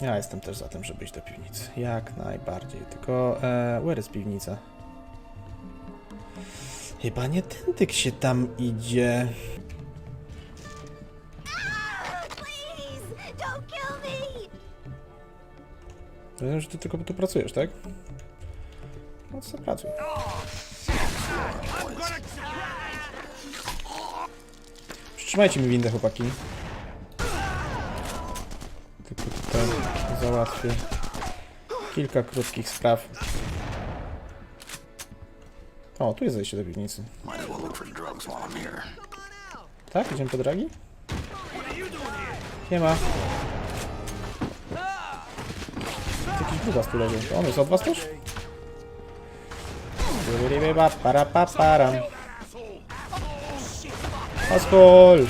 Ja jestem też za tym, żeby iść do piwnicy. Jak najbardziej. Tylko, e, where jest piwnica? Chyba nie tędyk się tam idzie. Rozumiem, że ty tylko tu pracujesz, tak? No to pracuj. Przytrzymajcie mi windę, chłopaki. Tylko załatwię kilka krótkich spraw. O, tu jest zejście do piwnicy. Tak? Idziemy po dragi? Nie ma. Jakiś grubas tu leży. To on jest od was też? Para pa param. Oskol!